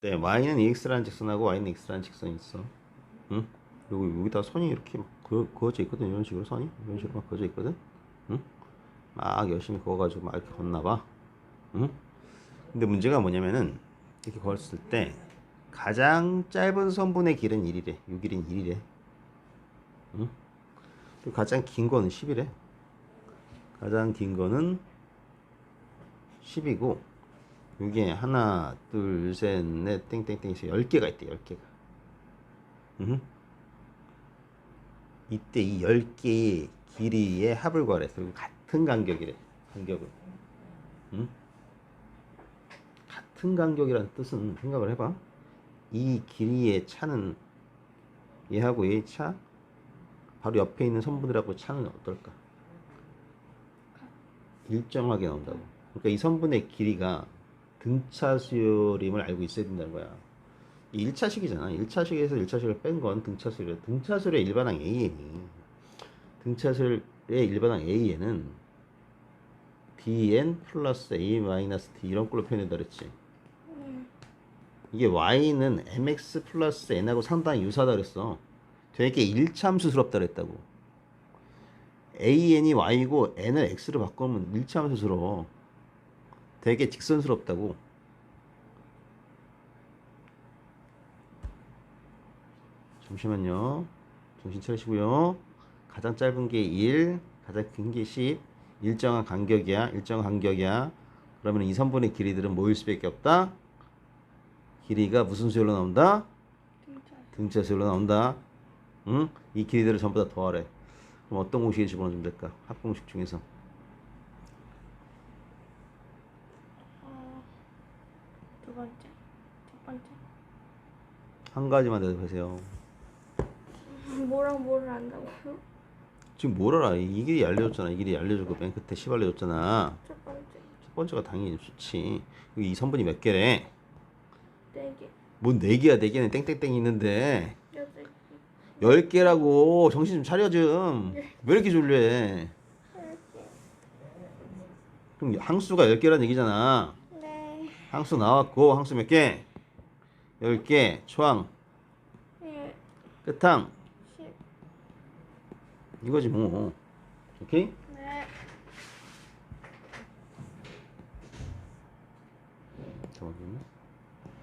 네, y는 ex라는 직선하고 y는 x라는 직선이 있어. 응? 그리고 여기다 선이 이렇게 막 그어, 그어져 있거든. 이런 식으로 선이 이런 식으로 막 그어져 있거든. 응? 막 열심히 그어가지고 막 이렇게 걷나 봐. 응? 근데 문제가 뭐냐면은 이렇게 걸었을 때 가장 짧은 선분의 길은 1이래. 요 길은 1이래. 응? 그리고 가장 긴 거는 10이래. 가장 긴 거는 10이고 이게 하나, 둘, 셋, 넷, 땡땡땡 해서 10개가 있대. 10개가. 응? 이때 이 10개의 길이의 합을 구하래. 그리고 같은 간격이래. 간격은. 응? 같은 간격이라는 뜻은 생각을 해봐. 이 길이의 차는 얘하고 얘의 차 바로 옆에 있는 선분들하고 차는 어떨까? 일정하게 나온다고. 그러니까 이 선분의 길이가 등차 수열임을 알고 있어야 된다는 거야. 이 1차식이잖아. 1차식에서 1차식을 뺀 건 등차수열. 등차수열의 일반항 AN이 등차수열의 일반항 AN은 DN 플러스 A 마이너스 D 이런 걸로 표현해다 그랬지. 이게 Y는 MX 플러스 N하고 상당히 유사하다 그랬어. 되게 일참수스럽다 그랬다고. AN이 Y고 N을 X로 바꾸면 일참수스러워. 되게 직선스럽다고. 잠시만요. 정신 차리시고요. 가장 짧은 게 1, 가장 긴 게 10. 일정한 간격이야. 일정한 간격이야. 그러면 이 선분의 길이들은 모일 수밖에 없다. 길이가 무슨 수열로 나온다? 등차 수열로 나온다. 응? 이 길이들을 전부 다 더하래. 그럼 어떤 공식에 집어넣으면 될까? 합공식 중에서. 어, 두 번째, 첫 번째. 한 가지만 대답하세요. 뭐랑 뭐를 안다고요? 지금 뭘 알아? 이 길이 알려줬잖아. 이 길이 알려주고 맨 끝에 10 알려줬잖아. 첫 번째, 첫 번째가 당연히 좋지. 여기 이 선분이 몇 개래? 네 개, 뭔네 개야? 네 개는 땡땡땡 있는데. 개, 열 개라고 정신 좀 차려 좀. 왜 이렇게 졸려해? 열 개. 그럼 항수가 열 개란 얘기잖아. 항수 나왔고 항수 몇 개? 10개 초항 네. 끝항 10. 이거지 뭐 오케이? 네. 잠깐만요.